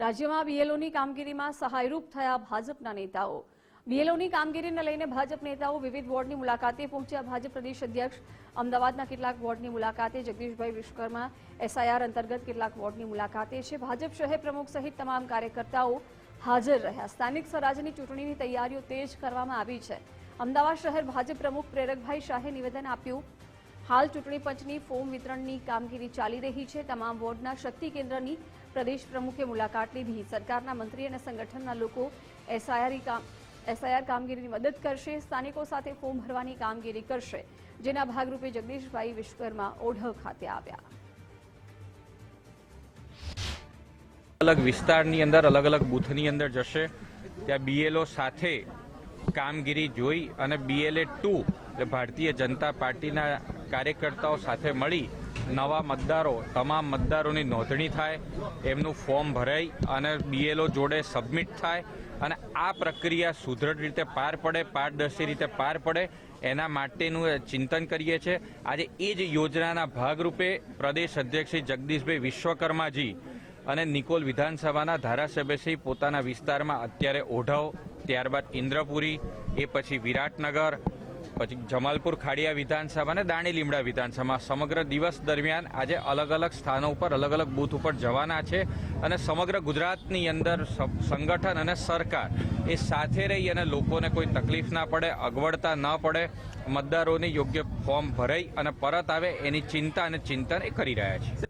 રાજ્યમાં બીએલઓની કામગીરીમાં સહાયરૂપ થયા ભાજપના નેતાઓ. બીએલઓની કામગીરીને લઈને ભાજપ નેતાઓ વિવિધ વોર્ડની મુલાકાતે પહોંચ્યા ભાજપ પ્રદેશ અધ્યક્ષ. અમદાવાદના કેટલાક વોર્ડની મુલાકાતે જગદીશભાઈ વિશ્વકર્મા એસઆઈઆર અંતર્ગત કેટલાક વોર્ડની મુલાકાતે છે. ભાજપ શહેર પ્રમુખ સહિત તમામ કાર્યકર્તાઓ હાજર રહ્યા. સ્થાનિક સ્વરાજની ચૂંટણીની તૈયારીઓ તેજ કરવામાં આવી છે. અમદાવાદ શહેર ભાજપ પ્રમુખ પ્રેરકભાઈ શાહે નિવેદન આપ્યું હાલ ચૂંટણી પંચની ફોર્મ વિતરણની કામગીરી ચાલી રહી છે. તમામ વોર્ડના શક્તિ કેન્દ્રની પ્રદેશ પ્રમુખે મુલાકાત લીધી. સરકારના મંત્રી અને સંગઠનના લોકો એસઆઈઆર કામ એસઆઈઆર કામગીરીની મદદ કરશે. સ્થાનિકો સાથે ફોર્મ ભરવાની કામગીરી કરશે. જેના ભાગરૂપે જગદીશભાઈ વિશ્વકર્મા ઓઢવ ખાતે આવ્યા. અલગ વિસ્તારની અંદર, અલગ અલગ બૂથની અંદર જશે. ત્યાં બીએલઓ સાથે કામગીરી જોઈ અને બીએલએ ટુ એટલે ભારતીય જનતા પાર્ટીના કાર્યકર્તાઓ સાથે મળી નવા મતદારો, તમામ મતદારોની નોંધણી થાય, એમનું ફોર્મ ભરાય અને બીએલઓ જોડે સબમિટ થાય અને આ પ્રક્રિયા સુદૃઢ રીતે પાર પડે, પારદર્શી રીતે પાર પડે, એના માટેનું ચિંતન કરીએ છીએ આજે એ જ યોજનાના ભાગરૂપે પ્રદેશ અધ્યક્ષ શ્રી જગદીશભાઈ વિશ્વકર્માજી અને નિકોલ વિધાનસભાના ધારાસભ્યશ્રી પોતાના વિસ્તારમાં અત્યારે ઓઢવ, ત્યારબાદ ઇન્દ્રપુરી, એ પછી વિરાટનગર પછી જમાલપુર ખાડિયા વિધાનસભા અને દાણી લીમડા વિધાનસભા. સમગ્ર દિવસ દરમિયાન આજે અલગ અલગ સ્થાનો ઉપર, અલગ અલગ બૂથ ઉપર જવાના છે અને સમગ્ર ગુજરાતની અંદર સંગઠન અને સરકાર એ સાથે રહી અને લોકોને કોઈ તકલીફ ના પડે, અગવડતા ન પડે, મતદારોની યોગ્ય ફોર્મ ભરાઈ અને પરત આવે એની ચિંતા અને ચિંતન એ કરી રહ્યા છે.